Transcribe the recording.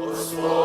Господь.